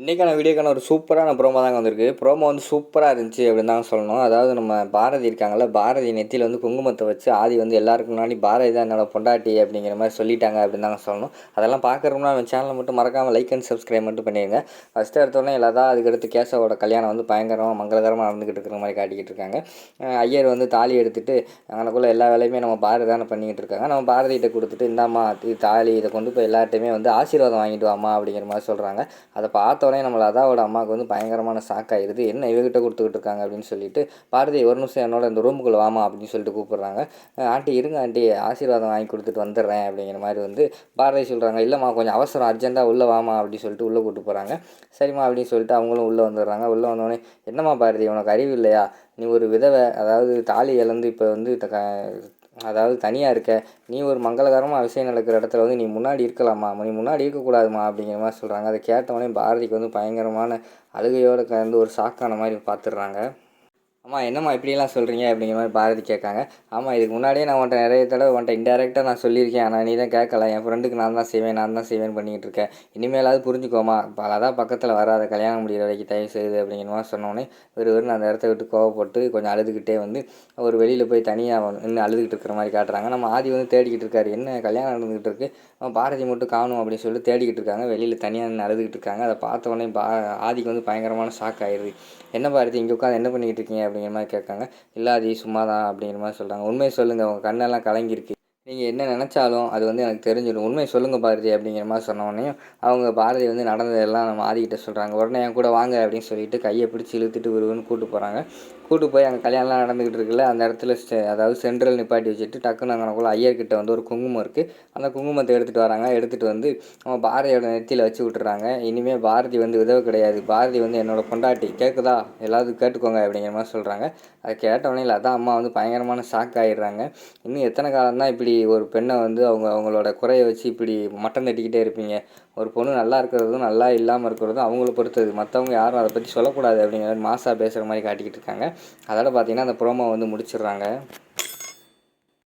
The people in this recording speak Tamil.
இன்றைக்கான வீடியோக்கான ஒரு சூப்பரான ப்ரோமோ தாங்க வந்திருக்கு. ப்ரோமோ வந்து சூப்பராக இருந்துச்சு அப்படின்னு தாங்க சொல்லணும். அதாவது நம்ம பாரதி இருக்காங்கல்ல பாரதி நெத்தியில் வந்து குங்குமத்தை வச்சு ஆதி வந்து எல்லாருக்கும் முன்னாடி பாரதி தான் என்னோட பொண்டாட்டி அப்படிங்கிற மாதிரி சொல்லிட்டாங்க அப்படின்னு தாங்க சொல்லணும். அதெல்லாம் பார்க்குறோம்னா நம்ம சேனலை மட்டும் மறக்காமல் லைக் அண்ட் சப்ஸ்கிரைப் மட்டும் பண்ணிடுங்க ஃபஸ்ட்டு எடுத்தோடனே எல்லாதான் அதுக்கடுத்து கேசவோட கல்யாணம் வந்து பயங்கரமாக மங்களகரமாக நடந்துக்கிட்டு இருக்கிற மாதிரி காட்டிக்கிட்டு இருக்காங்க. ஐயர் வந்து தாலி எடுத்துட்டு அங்கனக்குள்ளே எல்லா வேலையுமே நம்ம பாரதி தானே பண்ணிக்கிட்டு இருக்காங்க. நம்ம பாரதிகிட்ட கொடுத்துட்டு இந்தாம்மா தாலி இதை கொண்டு போய் எல்லார்ட்டையுமே வந்து ஆசீர்வாதம் வாங்கிட்டு வாமா அப்படிங்கிற மாதிரி சொல்கிறாங்க அதை பார்த்த உடனே நம்மள அதாவோட அம்மாவுக்கு வந்து பயங்கரமான ஷாக்காயிருது என்ன இவகிட்ட கொடுத்துக்கிட்டு இருக்காங்க? அப்படின்னு சொல்லிட்டு பாரதி ஒரு நிமிஷம் என்னோட இந்த ரூமுக்குள்ளே வாமா அப்படின்னு சொல்லிட்டு கூப்பிட்றாங்க. ஆண்டி இருங்க ஆண்டி ஆசீர்வாதம் வாங்கி கொடுத்துட்டு வந்துடுறேன் அப்படிங்கிற மாதிரி வந்து பாரதி சொல்கிறாங்க இல்லைம்மா கொஞ்சம் அவசரம் அர்ஜென்ட்டாக உள்ளே வாமா அப்படின்னு சொல்லிட்டு உள்ளே கூப்பிட்டு போகிறாங்க சரிம்மா அப்படின்னு சொல்லிட்டு அவங்களும் உள்ளே வந்துடுறாங்க. உள்ளே வந்தோடனே என்னம்மா பாரதி உனக்கு அறிவு இல்லையா? நீ ஒரு விதவை அதாவது தாலி இழந்து இப்போ வந்து க- அதாவது தனியாக இருக்க நீ ஒரு மங்களகரமாக விஷயம் நடக்கிற இடத்துல வந்து நீ முன்னாடி இருக்கலாமா? நீ முன்னாடி இருக்கக்கூடாதுமா? அப்படிங்கிற மாதிரி சொல்கிறாங்க அதை கேட்டவொடனே பாரதிக்கு வந்து பயங்கரமான அழுகையோடு கலந்து ஒரு ஷாக்கான மாதிரி பார்த்துடுறாங்க. அம்மா என்னம்மா இப்படியெல்லாம் சொல்கிறீங்க அப்படிங்கிற மாதிரி பாரதி கேட்காங்க. ஆமாம் இதுக்கு முன்னாடியே நான் உன்ட்ட நிறைய தடவை உன்ட்ட இன்டெரக்டாக நான் சொல்லியிருக்கேன். ஆனால் நீ தான் கேட்கல. என் ஃப்ரெண்டுக்கு நான் தான் செய்வேன் நான் தான் செய்வேன் பண்ணிக்கிட்டு இருக்கேன். இனிமேலாவது புரிஞ்சுக்கோமா. பலதான் அதான் பக்கத்தில் வராத கல்யாணம் முடிகிற வரைக்கும் தயவு செய்யுது அப்படிங்கிற மாதிரி சொன்னோடனே ஒரு ஒரு அந்த இடத்த விட்டு கோவப்பட்டு கொஞ்சம் அழுதுகிட்டே வந்து ஒரு வெளியில் போய் தனியாக நின்று அழுதுகிட்டு இருக்கிற மாதிரி காட்டுறாங்க. நம்ம ஆதி வந்து தேடிக்கிட்டு இருக்காரு. என்ன கல்யாணம் நடந்துகிட்டு இருக்கு? அவன் பாரதி மட்டும் காணும் அப்படின்னு சொல்லிட்டு தேடிக்கிட்டு இருக்காங்க. வெளியில் தனியாக நின்று அழுதுகிட்டு இருக்காங்க. அதை பார்த்த உடனே பா ஆதிக்கு வந்து பயங்கரமான ஷாக் ஆயிடுது. என்ன பாரதி இங்கே உட்காந்து என்ன பண்ணிக்கிட்டு இருக்கீங்க? அப்படிங்கிற மாதிரி கேட்காங்க இல்லை ஆதி சும்மா தான் அப்படிங்கிற மாதிரி சொல்கிறாங்க உண்மையை சொல்லுங்கள் உங்கள் கண்ணெல்லாம் கலங்கிருக்கு நீங்கள் என்ன நினச்சாலும் அது வந்து எனக்கு தெரிஞ்சிடும். உண்மையை சொல்லுங்கள் பாரதி அப்படிங்கிற மாதிரி சொன்னோடனே அவங்க பாரதி வந்து நடந்ததெல்லாம் நம்ம ஆதிக்கிட்ட சொல்கிறாங்க உடனே என் கூட வாங்க அப்படின்னு சொல்லிட்டு கையை பிடிச்சி இழுத்துட்டு விரும்புன்னு கூட்டு போகிறாங்க கூட்டு போய் அங்கே கல்யாணம்லாம் நடந்துக்கிட்டு இருக்குல்ல அந்த இடத்துல செ- அதாவது சென்ட்ரல் நிப்பாட்டி வச்சுட்டு டக்குன்னு அங்கனக்குள்ள ஐயர்கிட்ட வந்து ஒரு குங்குமம் இருக்குது அந்த குங்குமத்தை எடுத்துகிட்டு வராங்க. எடுத்துகிட்டு வந்து அவன் பாரதியோட நெத்தியில் வச்சு விட்டுறாங்க. இனிமேல் பாரதி வந்து உதவ கிடையாது. பாரதி வந்து என்னோடய பொண்டாட்டி. கேட்குதா எல்லாரும் கேட்டுக்கோங்க அப்படிங்கிற மாதிரி சொல்கிறாங்க அதை கேட்டவொடனே இல்லை அதான் அம்மா வந்து பயங்கரமான ஷாக் ஆகிடுறாங்க இன்னும் எத்தனை காலம் தான் இப்படி இப்படி ஒரு பெண்ணை வந்து அவங்க அவங்களோட குறைய வச்சு இப்படி மட்டம் தட்டிக்கிட்டே இருப்பீங்க. ஒரு பொண்ணு நல்லா இருக்கிறதும் நல்லா இல்லாமல் இருக்கிறதும் அவங்கள பொறுத்தது மற்றவங்க யாரும் அதை பற்றி சொல்லக்கூடாது அப்படிங்கிற மாதிரி பேசுகிற மாதிரி காட்டிக்கிட்டு இருக்காங்க. அதோட பார்த்தீங்கன்னா அந்த ப்ரோமோ வந்து முடிச்சிடுறாங்க.